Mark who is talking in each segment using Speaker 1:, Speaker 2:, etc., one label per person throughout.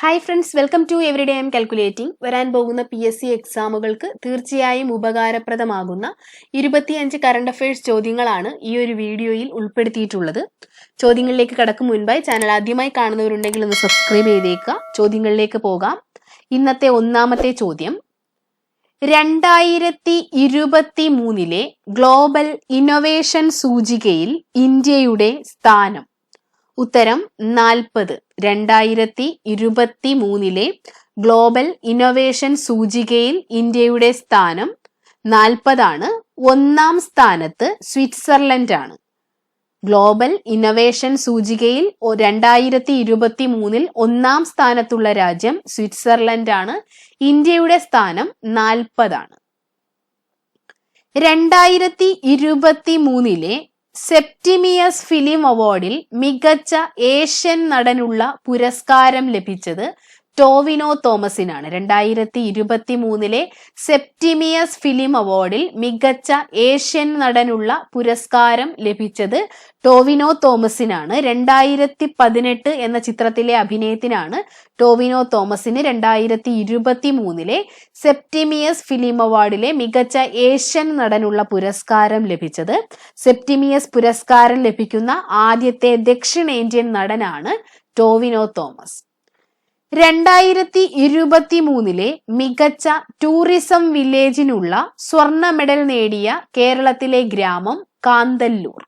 Speaker 1: Hi friends welcome to everyday M calculating വരാൻ പോകുന്ന P S C എക്സാമുകൾക്ക് തീർച്ചയായും ഉപകാരപ്രദമാകുന്ന ഇരുപത്തിയഞ്ച് കറണ്ട് അഫയേഴ്സ് ചോദ്യങ്ങളാണ് ഈ ഒരു വീഡിയോയിൽ ഉൾപ്പെടുത്തിയിട്ടുള്ളത്. ചോദ്യങ്ങളിലേക്ക് കടക്കും മുൻപായി ചാനൽ ആദ്യമായി കാണുന്നവരുണ്ടെങ്കിൽ ഒന്ന് സബ്സ്ക്രൈബ് ചെയ്തേക്കുക. ചോദ്യങ്ങളിലേക്ക് പോകാം. ഇന്നത്തെ ഒന്നാമത്തെ ചോദ്യം. രണ്ടായിരത്തി ഇരുപത്തി മൂന്നിലെ ഗ്ലോബൽ ഇന്നൊവേഷൻ സൂചികയിൽ ഇന്ത്യയുടെ സ്ഥാനം. ഉത്തരം നാൽപ്പത്. രണ്ടായിരത്തി ഇരുപത്തി മൂന്നിലെ ഗ്ലോബൽ ഇന്നൊവേഷൻ സൂചികയിൽ ഇന്ത്യയുടെ സ്ഥാനം നാൽപ്പതാണ്. ഒന്നാം സ്ഥാനത്ത് സ്വിറ്റ്സർലൻഡ് ആണ് ഗ്ലോബൽ ഇന്നൊവേഷൻ സൂചികയിൽ രണ്ടായിരത്തി ഇരുപത്തി മൂന്നിൽ ഒന്നാം സ്ഥാനത്തുള്ള രാജ്യം സ്വിറ്റ്സർലൻഡ് ആണ് ഇന്ത്യയുടെ സ്ഥാനം നാൽപ്പതാണ്. രണ്ടായിരത്തി ഇരുപത്തി മൂന്നിലെ സെപ്റ്റിമിയസ് ഫിലിം അവാർഡിൽ മികച്ച ഏഷ്യൻ നടനുള്ള പുരസ്കാരം ലഭിച്ചത് ടോവിനോ തോമസിനാണ്. രണ്ടായിരത്തി ഇരുപത്തി മൂന്നിലെ സെപ്റ്റിമിയസ് ഫിലിം അവാർഡിൽ മികച്ച ഏഷ്യൻ നടനുള്ള പുരസ്കാരം ലഭിച്ചത് ടോവിനോ തോമസിനാണ്. രണ്ടായിരത്തി പതിനെട്ട് എന്ന ചിത്രത്തിലെ അഭിനയത്തിനാണ് ടോവിനോ തോമസിന് രണ്ടായിരത്തി ഇരുപത്തി മൂന്നിലെ സെപ്റ്റിമിയസ് ഫിലിം അവാർഡിലെ മികച്ച ഏഷ്യൻ നടനുള്ള പുരസ്കാരം ലഭിച്ചത്. സെപ്റ്റിമിയസ് പുരസ്കാരം ലഭിക്കുന്ന ആദ്യത്തെ ദക്ഷിണേന്ത്യൻ നടനാണ് ടോവിനോ തോമസ്. രണ്ടായിരത്തി ഇരുപത്തി മൂന്നിലെ മികച്ച ടൂറിസം വില്ലേജിനുള്ള സ്വർണ മെഡൽ നേടിയ കേരളത്തിലെ ഗ്രാമം കാന്തല്ലൂർ.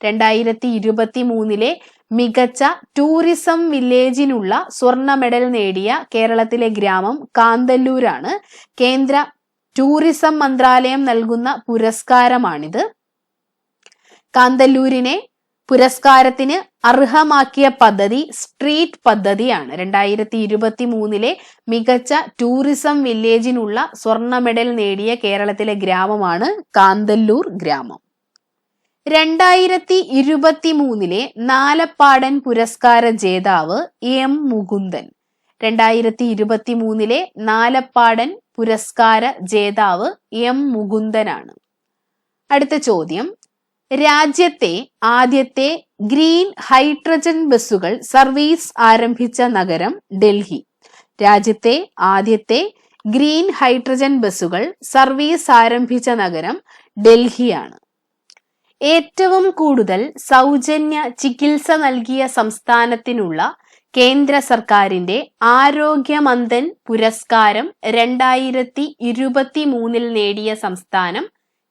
Speaker 1: രണ്ടായിരത്തി ഇരുപത്തി മൂന്നിലെ മികച്ച ടൂറിസം വില്ലേജിനുള്ള സ്വർണ മെഡൽ നേടിയ കേരളത്തിലെ ഗ്രാമം കാന്തല്ലൂരാണ്. കേന്ദ്ര ടൂറിസം മന്ത്രാലയം നൽകുന്ന പുരസ്കാരമാണിത്. കാന്തല്ലൂരിനെ പുരസ്കാരത്തിന് അർഹമാക്കിയ പദ്ധതി സ്ട്രീറ്റ് പദ്ധതിയാണ്. രണ്ടായിരത്തി ഇരുപത്തി മൂന്നിലെ മികച്ച ടൂറിസം വില്ലേജിനുള്ള സ്വർണ മെഡൽ നേടിയ കേരളത്തിലെ ഗ്രാമമാണ് കാന്തല്ലൂർ ഗ്രാമം. രണ്ടായിരത്തി ഇരുപത്തി മൂന്നിലെ നാലപ്പാടൻ പുരസ്കാര ജേതാവ് എം മുകുന്ദൻ. രണ്ടായിരത്തി ഇരുപത്തി മൂന്നിലെ നാലപ്പാടൻ പുരസ്കാര ജേതാവ് എം മുകുന്ദനാണ്. അടുത്ത ചോദ്യം. രാജ്യത്തെ ആദ്യത്തെ ഗ്രീൻ ഹൈഡ്രജൻ ബസ്സുകൾ സർവീസ് ആരംഭിച്ച നഗരം ഡൽഹി. രാജ്യത്തെ ആദ്യത്തെ ഗ്രീൻ ഹൈഡ്രജൻ ബസ്സുകൾ സർവീസ് ആരംഭിച്ച നഗരം ഡൽഹിയാണ്. ഏറ്റവും കൂടുതൽ സൗജന്യ ചികിത്സ നൽകിയ സംസ്ഥാനത്തിനുള്ള കേന്ദ്ര സർക്കാരിന്റെ ആരോഗ്യമന്ദൻ പുരസ്കാരം രണ്ടായിരത്തി ഇരുപത്തി മൂന്നിൽ നേടിയ സംസ്ഥാനം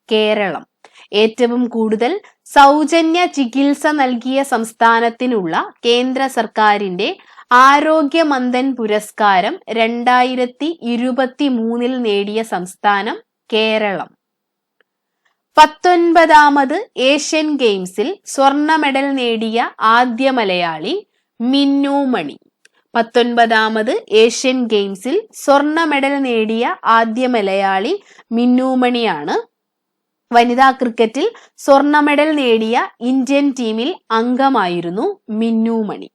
Speaker 1: കേരളം. ഏറ്റവും കൂടുതൽ സൗജന്യ ചികിത്സ നൽകിയ സംസ്ഥാനത്തിനുള്ള കേന്ദ്ര സർക്കാരിന്റെ ആരോഗ്യ മന്ദൻ പുരസ്കാരം രണ്ടായിരത്തി ഇരുപത്തി മൂന്നിൽ നേടിയ സംസ്ഥാനം കേരളം. പത്തൊൻപതാമത് ഏഷ്യൻ ഗെയിംസിൽ സ്വർണ മെഡൽ നേടിയ ആദ്യ മലയാളി മിന്നു മണി. പത്തൊൻപതാമത് ഏഷ്യൻ ഗെയിംസിൽ സ്വർണ മെഡൽ നേടിയ ആദ്യ മലയാളി മിന്നുമണിയാണ് വനിതാ ക്രിക്കറ്റിൽ സ്വർണ മെഡൽ നേടിയ ഇന്ത്യൻ ടീമിൽ അംഗമായിരുന്നു മിന്നു മണി.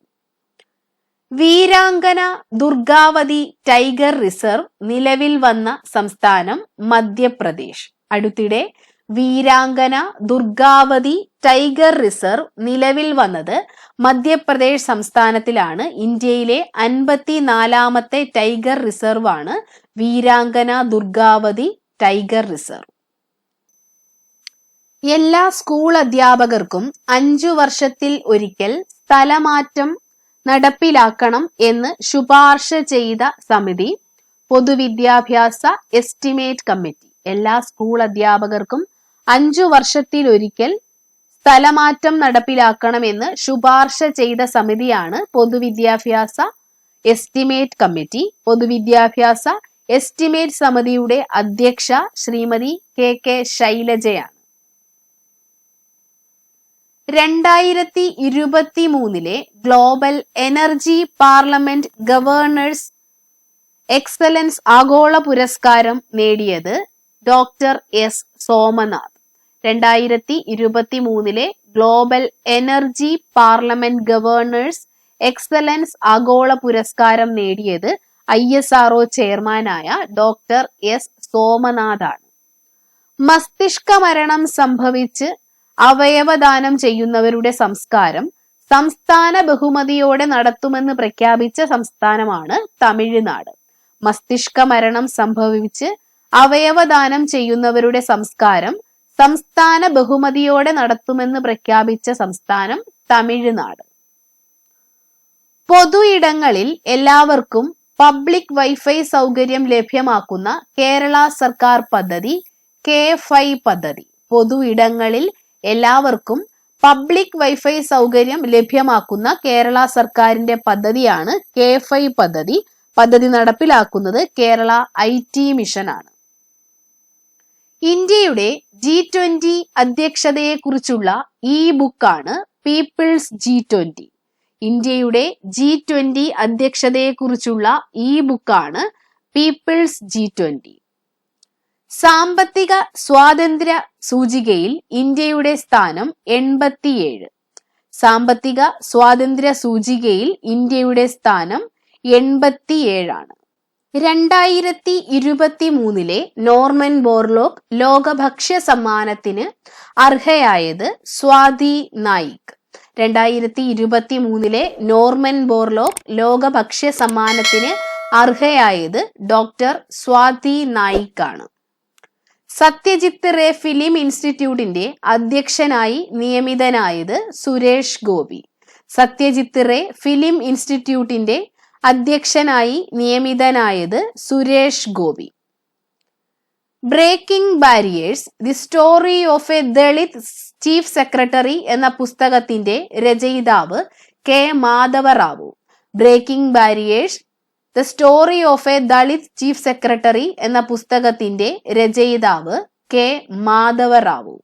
Speaker 1: വീരാങ്കന ദുർഗാവതി ടൈഗർ റിസർവ് നിലവിൽ വന്ന സംസ്ഥാനം മധ്യപ്രദേശ്. അടുത്തിടെ വീരാങ്കന ദുർഗാവതി ടൈഗർ റിസർവ് നിലവിൽ വന്നത് മധ്യപ്രദേശ് സംസ്ഥാനത്തിലാണ്. ഇന്ത്യയിലെ അൻപത്തിനാലാമത്തെ ടൈഗർ റിസർവ് ആണ് വീരാങ്കന ദുർഗാവതി ടൈഗർ റിസർവ്. എല്ലാ സ്കൂൾ അധ്യാപകർക്കും അഞ്ചു വർഷത്തിൽ ഒരിക്കൽ സ്ഥലമാറ്റം നടപ്പിലാക്കണം എന്ന് ശുപാർശ ചെയ്ത സമിതി പൊതുവിദ്യാഭ്യാസ എസ്റ്റിമേറ്റ് കമ്മിറ്റി. എല്ലാ സ്കൂൾ അധ്യാപകർക്കും അഞ്ചു വർഷത്തിൽ ഒരിക്കൽ സ്ഥലമാറ്റം നടപ്പിലാക്കണം എന്ന് ശുപാർശ ചെയ്ത സമിതിയാണ് പൊതുവിദ്യാഭ്യാസ എസ്റ്റിമേറ്റ് കമ്മിറ്റി. പൊതുവിദ്യാഭ്യാസ എസ്റ്റിമേറ്റ് സമിതിയുടെ അധ്യക്ഷ ശ്രീമതി കെ കെ ശൈലജയാണ്. രണ്ടായിരത്തി ഇരുപത്തി മൂന്നിലെ global energy parliament governors excellence ആഗോള പുരസ്കാരം നേടിയത് ഡോക്ടർ എസ് സോമനാഥ്. രണ്ടായിരത്തി ഇരുപത്തി മൂന്നിലെ global energy parliament governors excellence ആഗോള പുരസ്കാരം നേടിയത് ഐ എസ് ആർ ചെയർമാനായ ഡോക്ടർ എസ് സോമനാഥാണ്. മസ്തിഷ്ക മരണം സംഭവിച്ച് അവയവദാനം ചെയ്യുന്നവരുടെ സംസ്കാരം സംസ്ഥാന ബഹുമതിയോടെ നടത്തുമെന്ന് പ്രഖ്യാപിച്ച സംസ്ഥാനമാണ് തമിഴ്നാട്. മസ്തിഷ്ക മരണം സംഭവിച്ച് അവയവദാനം ചെയ്യുന്നവരുടെ സംസ്കാരം സംസ്ഥാന ബഹുമതിയോടെ നടത്തുമെന്ന് പ്രഖ്യാപിച്ച സംസ്ഥാനം തമിഴ്നാട്. പൊതു ഇടങ്ങളിൽ എല്ലാവർക്കും പബ്ലിക് വൈഫൈ സൗകര്യം ലഭ്യമാക്കുന്ന കേരള സർക്കാർ പദ്ധതി കെ ഫൈ പദ്ധതി. പൊതു ഇടങ്ങളിൽ എല്ലാവർക്കും പബ്ലിക് വൈഫൈ സൗകര്യം ലഭ്യമാക്കുന്ന കേരള സർക്കാരിന്റെ പദ്ധതിയാണ് കെ ഫൈ പദ്ധതി. പദ്ധതി നടപ്പിലാക്കുന്നത് കേരള ഐ ടി മിഷനാണ് ഇന്ത്യയുടെ ജി ട്വന്റി അധ്യക്ഷതയെക്കുറിച്ചുള്ള ഇ ബുക്കാണ് പീപ്പിൾസ് ജി ട്വന്റി ഇന്ത്യയുടെ ജി ട്വന്റി അധ്യക്ഷതയെക്കുറിച്ചുള്ള ഇ ബുക്കാണ് പീപ്പിൾസ് ജി ട്വന്റി സാമ്പത്തിക സ്വാതന്ത്ര്യ സൂചികയിൽ ഇന്ത്യയുടെ സ്ഥാനം എൺപത്തിയേഴ്. സാമ്പത്തിക സ്വാതന്ത്ര്യ സൂചികയിൽ ഇന്ത്യയുടെ സ്ഥാനം എൺപത്തിയേഴാണ്. രണ്ടായിരത്തി ഇരുപത്തി മൂന്നിലെ നോർമൻ ബോർലോക്ക് ലോകഭക്ഷ്യ സമ്മാനത്തിന് അർഹയായത് സ്വാതി നായിക്. രണ്ടായിരത്തി ഇരുപത്തി മൂന്നിലെ നോർമൻ ബോർലോക്ക് ലോകഭക്ഷ്യ സമ്മാനത്തിന് അർഹയായത് ഡോക്ടർ സ്വാതി നായിക്കാണ്. സത്യജിത്ത് റേ ഫിലിം ഇൻസ്റ്റിറ്റ്യൂട്ടിന്റെ അധ്യക്ഷനായി നിയമിതനായത് സുരേഷ് ഗോപി. സത്യജിത്ത് റേ ഫിലിം ഇൻസ്റ്റിറ്റ്യൂട്ടിന്റെ അധ്യക്ഷനായി നിയമിതനായത് Suresh Gopi. Breaking barriers the story of a Dalit chief secretary എന്ന പുസ്തകത്തിന്റെ രചയിതാവ് K. Madhava Rao breaking barriers the story of a Dalit chief secretary എന്ന പുസ്തകത്തിന്റെ രചയിതാവ് കെ. മാധവറാവു.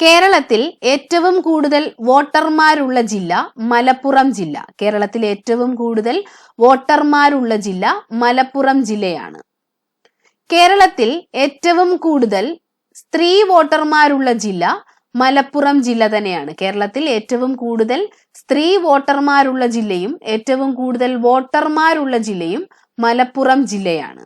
Speaker 1: കേരളത്തിൽ ഏറ്റവും കൂടുതൽ വോട്ടർമാരുള്ള ജില്ല മലപ്പുറം ജില്ല. കേരളത്തിൽ ഏറ്റവും കൂടുതൽ വോട്ടർമാരുള്ള ജില്ല മലപ്പുറം ജില്ലയാണ്. കേരളത്തിൽ ഏറ്റവും കൂടുതൽ സ്ത്രീ വോട്ടർമാരുള്ള ജില്ല മലപ്പുറം ജില്ല തന്നെയാണ്. കേരളത്തിൽ ഏറ്റവും കൂടുതൽ സ്ത്രീ വോട്ടർമാരുള്ള ജില്ലയും ഏറ്റവും കൂടുതൽ വോട്ടർമാരുള്ള ജില്ലയും മലപ്പുറം ജില്ലയാണ്.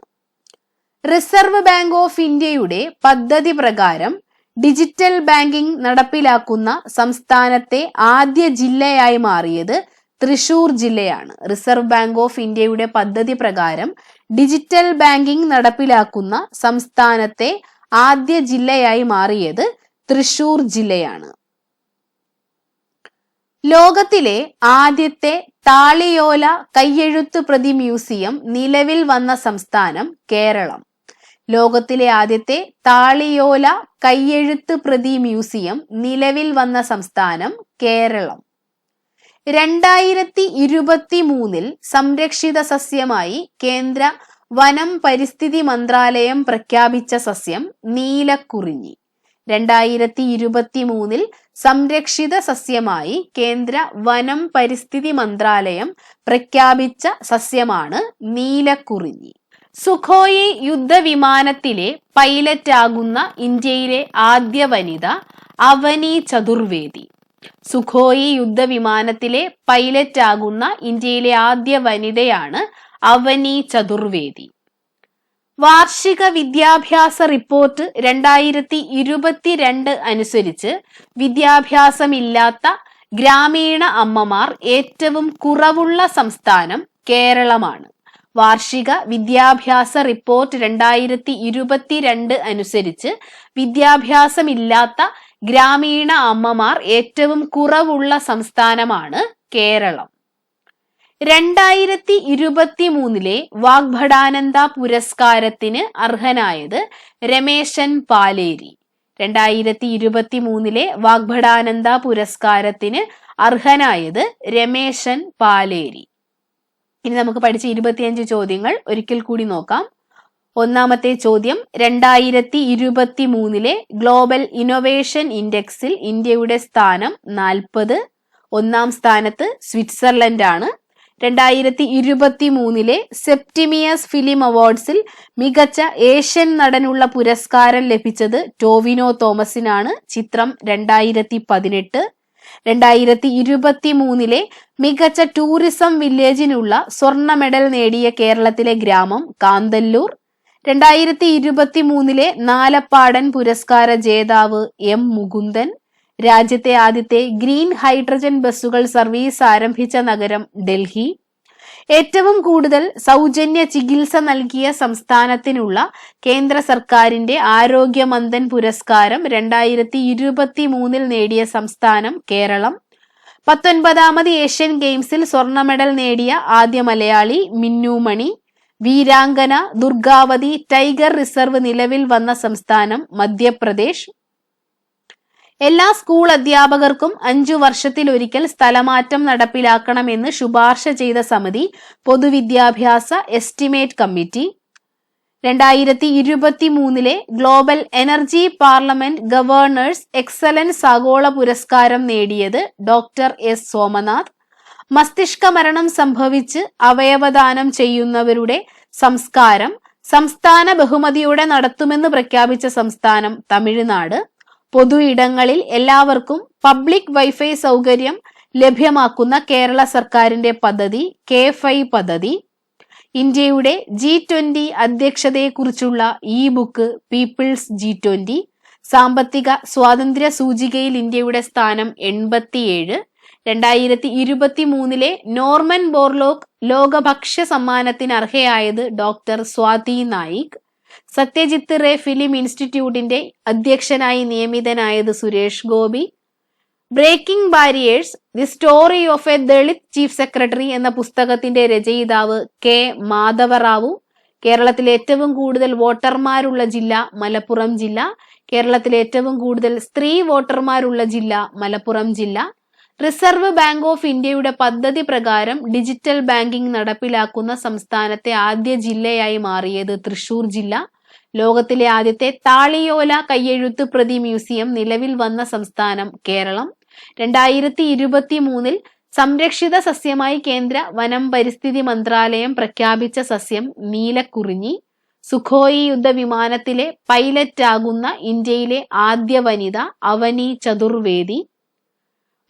Speaker 1: റിസർവ് ബാങ്ക് ഓഫ് ഇന്ത്യയുടെ പദ്ധതി പ്രകാരം ഡിജിറ്റൽ ബാങ്കിംഗ് നടപ്പിലാക്കുന്ന സംസ്ഥാനത്തെ ആദ്യ ജില്ലയായി മാറിയത് തൃശൂർ ജില്ലയാണ്. റിസർവ് ബാങ്ക് ഓഫ് ഇന്ത്യയുടെ പദ്ധതി പ്രകാരം ഡിജിറ്റൽ ബാങ്കിംഗ് നടപ്പിലാക്കുന്ന സംസ്ഥാനത്തെ ആദ്യ ജില്ലയായി മാറിയത് തൃശൂർ ജില്ലയാണ്. ലോകത്തിലെ ആദ്യത്തെ താളിയോല കയ്യെഴുത്ത് പ്രതി മ്യൂസിയം നിലവിൽ വന്ന സംസ്ഥാനം കേരളം. ലോകത്തിലെ ആദ്യത്തെ താളിയോല കയ്യെഴുത്ത് പ്രതി മ്യൂസിയം നിലവിൽ വന്ന സംസ്ഥാനം കേരളം. രണ്ടായിരത്തി ഇരുപത്തി മൂന്നിൽ സംരക്ഷിത സസ്യമായി കേന്ദ്ര വനം പരിസ്ഥിതി മന്ത്രാലയം പ്രഖ്യാപിച്ച സസ്യം നീലക്കുറിഞ്ഞി. രണ്ടായിരത്തി ഇരുപത്തി മൂന്നിൽ സംരക്ഷിത സസ്യമായി കേന്ദ്ര വനം പരിസ്ഥിതി മന്ത്രാലയം പ്രഖ്യാപിച്ച സസ്യമാണ് നീലക്കുറിഞ്ഞി. സുഖോയി യുദ്ധവിമാനത്തിലെ പൈലറ്റ് ആകുന്ന ഇന്ത്യയിലെ ആദ്യ വനിത അവനി ചതുർവേദി. സുഖോയി യുദ്ധവിമാനത്തിലെ പൈലറ്റ് ആകുന്ന ഇന്ത്യയിലെ ആദ്യ വനിതയാണ് അവനി ചതുർവേദി. വാർഷിക വിദ്യാഭ്യാസ റിപ്പോർട്ട് രണ്ടായിരത്തി ഇരുപത്തിരണ്ട് അനുസരിച്ച് വിദ്യാഭ്യാസമില്ലാത്ത ഗ്രാമീണ അമ്മമാർ ഏറ്റവും കുറവുള്ള സംസ്ഥാനം കേരളമാണ്. വാർഷിക വിദ്യാഭ്യാസ റിപ്പോർട്ട് രണ്ടായിരത്തി ഇരുപത്തിരണ്ട് അനുസരിച്ച് വിദ്യാഭ്യാസമില്ലാത്ത ഗ്രാമീണ അമ്മമാർ ഏറ്റവും കുറവുള്ള സംസ്ഥാനമാണ് കേരളം. രണ്ടായിരത്തി ഇരുപത്തി മൂന്നിലെ വാഗ്ഭടാനന്ദ പുരസ്കാരത്തിന് അർഹനായത് രമേശൻ പാലേരി. രണ്ടായിരത്തി ഇരുപത്തി മൂന്നിലെ വാഗ്ഭടാനന്ദ പുരസ്കാരത്തിന് അർഹനായത് രമേശൻ പാലേരി. ഇനി നമുക്ക് പഠിച്ച ഇരുപത്തിയഞ്ച് ചോദ്യങ്ങൾ ഒരിക്കൽ കൂടി നോക്കാം. ഒന്നാമത്തെ ചോദ്യം രണ്ടായിരത്തി ഇരുപത്തി മൂന്നിലെ ഗ്ലോബൽ ഇന്നൊവേഷൻ ഇൻഡെക്സിൽ ഇന്ത്യയുടെ സ്ഥാനം നാൽപ്പത്. ഒന്നാം സ്ഥാനത്ത് സ്വിറ്റ്സർലൻഡ് ആണ് രണ്ടായിരത്തി ഇരുപത്തി മൂന്നിലെ സെപ്റ്റിമിയസ് ഫിലിം അവാർഡ്സിൽ മികച്ച ഏഷ്യൻ നടനുള്ള പുരസ്കാരം ലഭിച്ചത് ടോവിനോ തോമസിനാണ്. ചിത്രം രണ്ടായിരത്തി പതിനെട്ട് രണ്ടായിരത്തി ഇരുപത്തി മൂന്നിലെ മികച്ച ടൂറിസം വില്ലേജിനുള്ള സ്വർണ മെഡൽ നേടിയ കേരളത്തിലെ ഗ്രാമം കാന്തല്ലൂർ രണ്ടായിരത്തി ഇരുപത്തി മൂന്നിലെ നാലപ്പാടൻ പുരസ്കാര ജേതാവ് എം മുകുന്ദൻ രാജ്യത്തെ ആദ്യത്തെ ഗ്രീൻ ഹൈഡ്രജൻ ബസ്സുകൾ സർവീസ് ആരംഭിച്ച നഗരം ഡൽഹി. ഏറ്റവും കൂടുതൽ സൗജന്യ ചികിത്സ നൽകിയ സംസ്ഥാനത്തിനുള്ള കേന്ദ്ര സർക്കാരിന്റെ ആരോഗ്യമന്ദൻ പുരസ്കാരം രണ്ടായിരത്തി ഇരുപത്തി മൂന്നിൽ നേടിയ സംസ്ഥാനം കേരളം. പത്തൊൻപതാമത് ഏഷ്യൻ ഗെയിംസിൽ സ്വർണ മെഡൽ നേടിയ ആദ്യ മലയാളി മിന്നുമണി വീരാംഗന ദുർഗാവതി ടൈഗർ റിസർവ് നിലവിൽ വന്ന സംസ്ഥാനം മധ്യപ്രദേശ്. എല്ലാ സ്കൂൾ അധ്യാപകർക്കും അഞ്ചു വർഷത്തിലൊരിക്കൽ സ്ഥലമാറ്റം നടപ്പിലാക്കണമെന്ന് ശുപാർശ ചെയ്ത സമിതി പൊതുവിദ്യാഭ്യാസ എസ്റ്റിമേറ്റ് കമ്മിറ്റി. രണ്ടായിരത്തി ഇരുപത്തി മൂന്നിലെ global energy parliament governors excellence ആഗോള പുരസ്കാരം നേടിയത് ഡോക്ടർ എസ് സോമനാഥ്. മസ്തിഷ്ക മരണം സംഭവിച്ച് അവയവദാനം ചെയ്യുന്നവരുടെ സംസ്കാരം സംസ്ഥാന ബഹുമതിയോടെ നടത്തുമെന്ന് പ്രഖ്യാപിച്ച സംസ്ഥാനം തമിഴ്നാട്. പൊതു ഇടങ്ങളിൽ എല്ലാവർക്കും പബ്ലിക് വൈഫൈ സൗകര്യം ലഭ്യമാക്കുന്ന കേരള സർക്കാരിന്റെ പദ്ധതി കെ ഫൈ പദ്ധതി. ഇന്ത്യയുടെ G twenty അധ്യക്ഷതയെക്കുറിച്ചുള്ള E book people's G twenty. സാമ്പത്തിക സ്വാതന്ത്ര്യ സൂചികയിൽ ഇന്ത്യയുടെ സ്ഥാനം എൺപത്തിയേഴ്. രണ്ടായിരത്തി ഇരുപത്തി മൂന്നിലെ നോർമൻ ബോർലോക്ക് ലോക ഭക്ഷ്യ സമ്മാനത്തിന് അർഹയായത് ഡോക്ടർ സ്വാതി നായിക്. സത്യജിത്ത് റേ ഫിലിം ഇൻസ്റ്റിറ്റ്യൂട്ടിന്റെ അധ്യക്ഷനായി നിയമിതനായത് Suresh Gopi. Breaking barriers the story of a Dalit chief secretary എന്ന പുസ്തകത്തിന്റെ രചയിതാവ് കെ മാധവറാവു. കേരളത്തിലെ ഏറ്റവും കൂടുതൽ വോട്ടർമാരുള്ള ജില്ല മലപ്പുറം ജില്ല. കേരളത്തിലെ ഏറ്റവും കൂടുതൽ സ്ത്രീ വോട്ടർമാരുള്ള ജില്ല മലപ്പുറം ജില്ല. റിസർവ് ബാങ്ക് ഓഫ് ഇന്ത്യയുടെ പദ്ധതി പ്രകാരം ഡിജിറ്റൽ ബാങ്കിംഗ് നടപ്പിലാക്കുന്ന സംസ്ഥാനത്തെ ആദ്യ ജില്ലയായി മാറിയത് തൃശൂർ ജില്ല. ലോകത്തിലെ ആദ്യത്തെ താളിയോല കയ്യെഴുത്ത് പ്രതി മ്യൂസിയം നിലവിൽ വന്ന സംസ്ഥാനം കേരളം. രണ്ടായിരത്തി ഇരുപത്തി മൂന്നിൽ സംരക്ഷിത സസ്യമായി കേന്ദ്ര വനം പരിസ്ഥിതി മന്ത്രാലയം പ്രഖ്യാപിച്ച സസ്യം നീലക്കുറിഞ്ഞി. സുഖോയി യുദ്ധവിമാനത്തിലെ പൈലറ്റ് ആകുന്ന ഇന്ത്യയിലെ ആദ്യ വനിത അവനി ചതുർവേദി.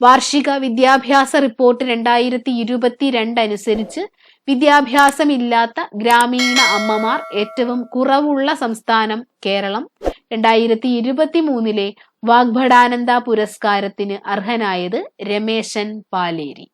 Speaker 1: വാർഷിക വിദ്യാഭ്യാസ റിപ്പോർട്ട് രണ്ടായിരത്തി ഇരുപത്തിരണ്ട് അനുസരിച്ച് വിദ്യാഭ്യാസമില്ലാത്ത ഗ്രാമീണ അമ്മമാർ ഏറ്റവും കുറവുള്ള സംസ്ഥാനം കേരളം. രണ്ടായിരത്തി ഇരുപത്തി മൂന്നിലെ വാഗ്ഭടാനന്ദ പുരസ്കാരത്തിന് അർഹനായത് രമേശൻ പാലേരി.